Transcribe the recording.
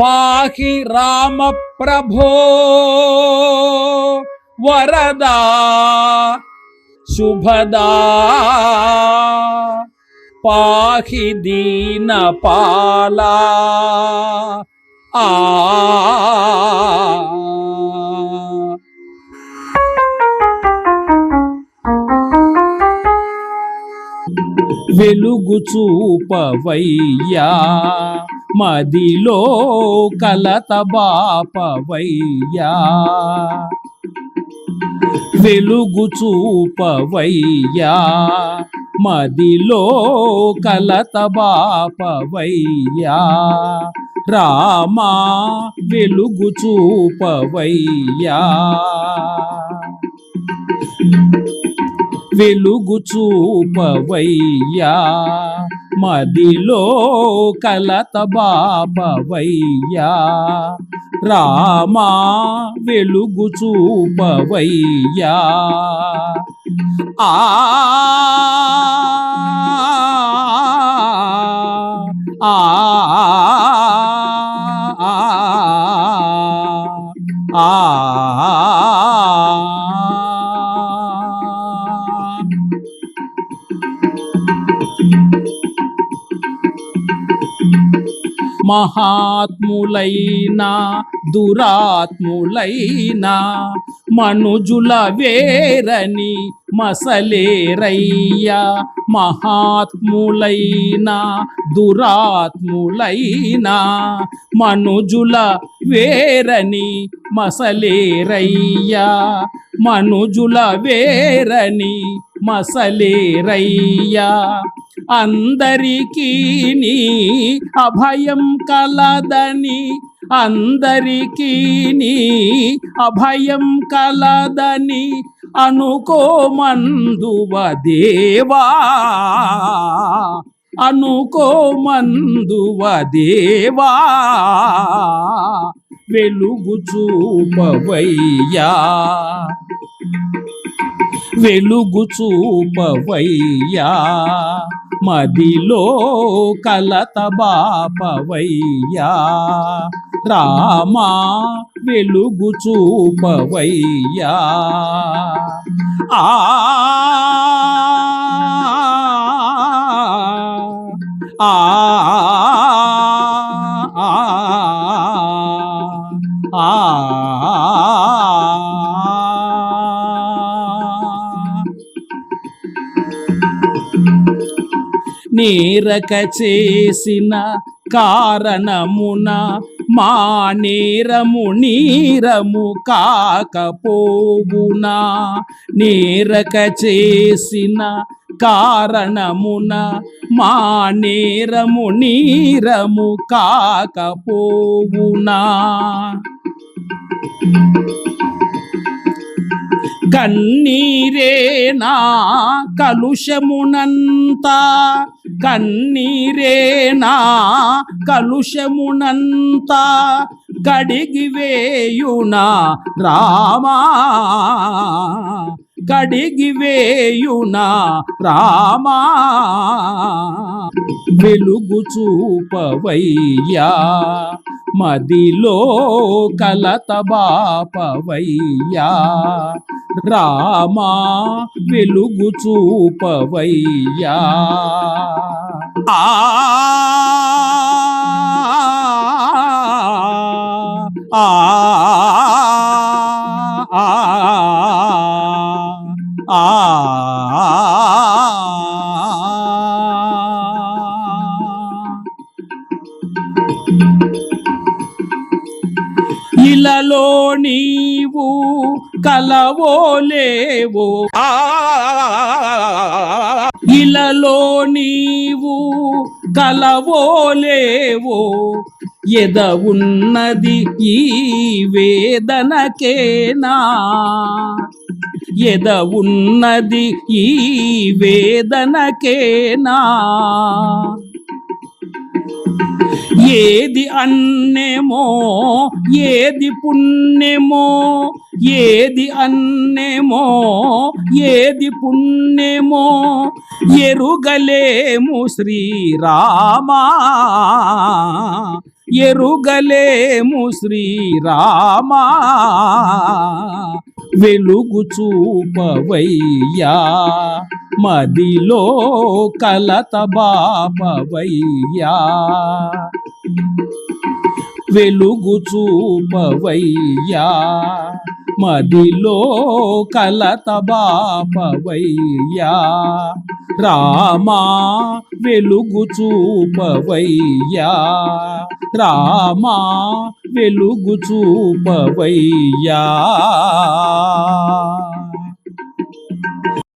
పాహి రామ ప్రభో వరదా శుభదా. పాహి దీన పాలా ఆ. వెలుగు చూపవయ్యా. మదిలో కలత బాపవయ్యా. వెలుగు చూపవయ్యా. మదిలో కలత బాపవయ్యా. రామా వెలుగు చూపవయ్యా. వెలుగు చూపవయ్యా. మదిలో కలత బాపవయ్యా రామా వెలుగు చూపవయ్యా ఆ ఆ మహాత్ములైనా దురాత్ములైనా మనుజుల వేరని మసలేరయ్యా. మహాత్ములైనా దురాత్ములైనా మనుజుల వేరని మసలేరయ్యా. మనుజుల వేరని మసలేరయ్యా. అందరికీ నీ అభయం కలదని అందరికీ నీ అభయం కలదని అనుకోమందువ దేవా అనుకోమందువ దేవా వెలుగు చూపవయ్యా. వెలుగు చూపవయ్యా. మదిలో కలత బాపవయ్యా. రామా వెలుగు చూపవయ్యా. ఆ ఆ నీరక చేసిన కారణమున మా నీరము నీరము కాకపోవునా. నీరక చేసిన కారణమున మా నేరము నీరము కాకపోవునా. కన్నీరేనా కలుషమునంతా కన్నీరేనా కలుషమునంతా కడిగివేయునా రామా. కడిగివేయునా రామా. వెలుగు చూపవయ్యా మదిలో కలత బాపవయ్యా. రామా వెలుగు చూపవయ్యా. ఆ ఆ ఇలలో నీవు కలవోలేవో. ఇలలో నీవు కలవోలేవో. ఎద ఉన్నది ఈ వేదనకేనా? ఎద ఉన్నది ఈ వేదనకేనా? ఏది అన్నేమో ఏది పుణ్యమో ఏది అన్నేమో ఏది పుణ్యమో ఎరుగలేము శ్రీరామా. ఎరుగలేము శ్రీరామా. వెలుగు చూపవయ్యా మదిలో కలత బాపవయ్యా. వెలుగు చూపవయ్యా మదిలో కలత బాపవయ్యా. రామా వెలుగు చూపవయ్యా. రామా వెలుగు చూపవయ్యా.